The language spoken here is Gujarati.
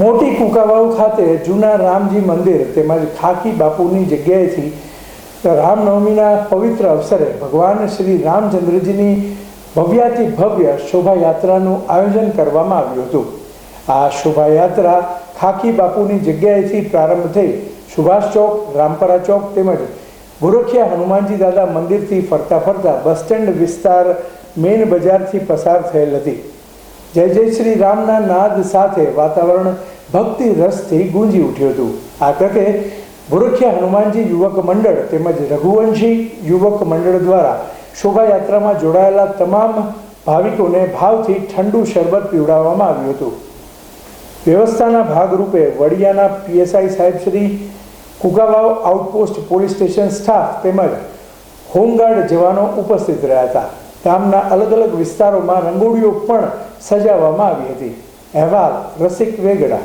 મોટી કુકાવાવ ખાતે જૂના રામજી મંદિર તેમજ ખાકી બાપુની જગ્યાએથી રામનવમીના પવિત્ર અવસરે ભગવાન શ્રી રામચંદ્રજીની ભવ્યાતિ ભવ્ય શોભાયાત્રાનું આયોજન કરવામાં આવ્યું હતું. આ શોભાયાત્રા ખાકી બાપુની જગ્યાએથી પ્રારંભ થઈ સુભાષ ચોક, રામપરા ચોક તેમજ ગોરખિયા હનુમાનજી દાદા મંદિરથી ફરતા ફરતા બસ સ્ટેન્ડ વિસ્તાર મેઇન બજારથી પસાર થયેલ હતી. જય જય શ્રી રામના નાદ સાથે વાતાવરણ ભક્તિ રસથી ગુંજી ઉઠ્યું હતું. આ તકે ગોરખિયા હનુમાનજી યુવક મંડળ તેમજ રઘુવંશી યુવક મંડળ દ્વારા શોભાયાત્રામાં જોડાયેલા તમામ ભાવિકોને ભાવથી ઠંડુ શરબત પીવડાવવામાં આવ્યું હતું. વ્યવસ્થાના ભાગરૂપે વડિયાના પીએસઆઈ સાહેબ Shri Kugavav outpost police station staff તેમજ હોમગાર્ડ જવાનો ઉપસ્થિત રહ્યા હતા. ગામના અલગ અલગ વિસ્તારોમાં રંગોળીઓ પણ સજાવવામાં આવી હતી. અહેવાલ રસિક વેગડા.